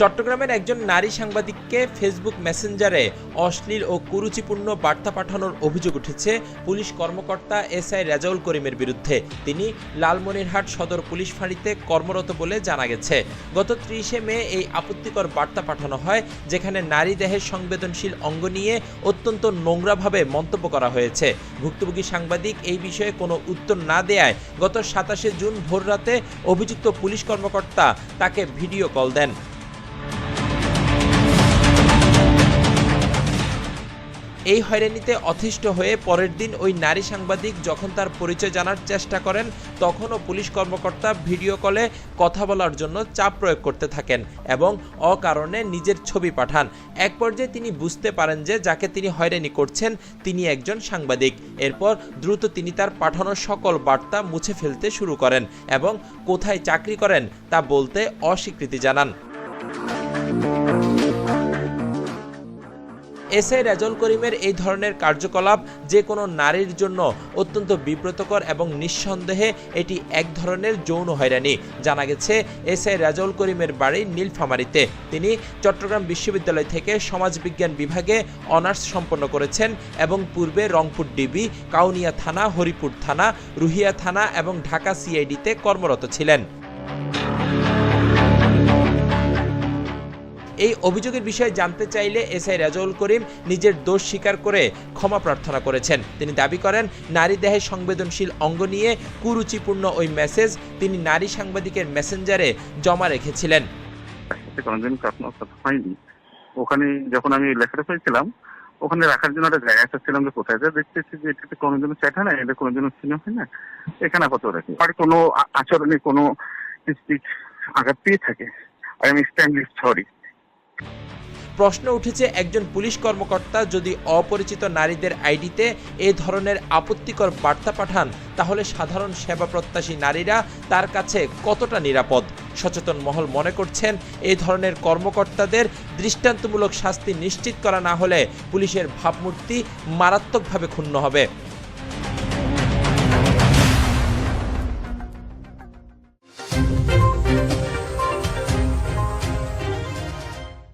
চট্টগ্রামের একজন নারী সাংবাদিককে ফেসবুক মেসেঞ্জারে অশ্লীল ও কুরুচিপূর্ণ বার্তা পাঠানোর অভিযোগ উঠেছে পুলিশ কর্মকর্তা এস আই রেজাউল করিমের বিরুদ্ধে। তিনি লালমনিরহাট সদর পুলিশ ফাঁড়িতে কর্মরত বলে জানা গেছে। গত ত্রিশে মে এই আপত্তিকর বার্তা পাঠানো হয়, যেখানে নারী দেহের সংবেদনশীল অঙ্গ নিয়ে অত্যন্ত নোংরাভাবে মন্তব্য করা হয়েছে। ভুক্তভোগী সাংবাদিক এই বিষয়ে কোনো উত্তর না দেয়ায় গত সাতাশে জুন ভোররাতে অভিযুক্ত পুলিশ কর্মকর্তা তাকে ভিডিও কল দেন। এই হয়রানিতে অতিষ্ঠ হয়ে পরের দিন ওই নারী সাংবাদিক যখন তার পরিচয় জানার চেষ্টা করেন, তখনও পুলিশ কর্মকর্তা ভিডিও কলে কথা বলার জন্য চাপ প্রয়োগ করতে থাকেন এবং অকারণে নিজের ছবি পাঠান। এক পর্যায়ে তিনি বুঝতে পারেন যে যাকে তিনি হয়রানি করছেন, তিনি একজন সাংবাদিক। এরপর দ্রুত তিনি তার পাঠানো সকল বার্তা মুছে ফেলতে শুরু করেন এবং কোথায় চাকরি করেন তা বলতে অস্বীকৃতি জানান। এস আই রেজল করিমের এই ধরনের কার্যকলাপ যে কোনো নারীর জন্য অত্যন্ত বিব্রতকর এবং নিঃসন্দেহে এটি এক ধরনের যৌন হয়রানি। জানা গেছে, এস আই রেজল করিমের বাড়ি নীলফামারীতে। তিনি চট্টগ্রাম বিশ্ববিদ্যালয় থেকে সমাজবিজ্ঞান বিভাগে অনার্স সম্পন্ন করেছেন এবং পূর্বে রংপুর ডিবি, কাউনিয়া থানা, হরিপুর থানা, রুহিয়া থানা এবং ঢাকা সিআইডিতে কর্মরত ছিলেন। এই অভিযোগের বিষয়ে জানতে চাইলে এসআই রাজউল করিম নিজের দোষ স্বীকার করে ক্ষমা প্রার্থনা করেছেন। তিনি দাবি করেন, নারী দেহের সংবেদনশীল অঙ্গ নিয়ে কুরুচিপূর্ণ ওই মেসেজ তিনি নারী সাংবাদিকের মেসেঞ্জারে জমা রেখেছিলেন। কোনোদিন হয়নি। ওখানে যখন আমি লেখাটা পেয়েছিলাম, ওখানে রাখার জন্য একটা জায়গা চাচ্ছিলাম যে কোথায় যায় দেখতেছি যে এটাতে কোনোদিনও চ্যাট হয় না এটা কোনোদিনও চিনে হয় না, এখানে আপাতত রাখি। আর কোনো আচরণে কোনো স্পিচ আঘাত পেয়ে থাকে। I am extremely sorry. প্রশ্ন উঠেছে, একজন পুলিশ কর্মকর্তা যদি অপরিচিত নারীদের আইডিতে এ ধরনের আপত্তিকর বার্তা পাঠান, তাহলে সাধারণ সেবা প্রত্যাশী নারীরা তার কাছে কতটা নিরাপদ? সচেতন মহল মনে করছেন এই ধরনের কর্মকর্তাদের দৃষ্টান্তমূলক শাস্তি নিশ্চিত করা না হলে পুলিশের ভাবমূর্তি মারাত্মকভাবে ক্ষুণ্ণ হবে।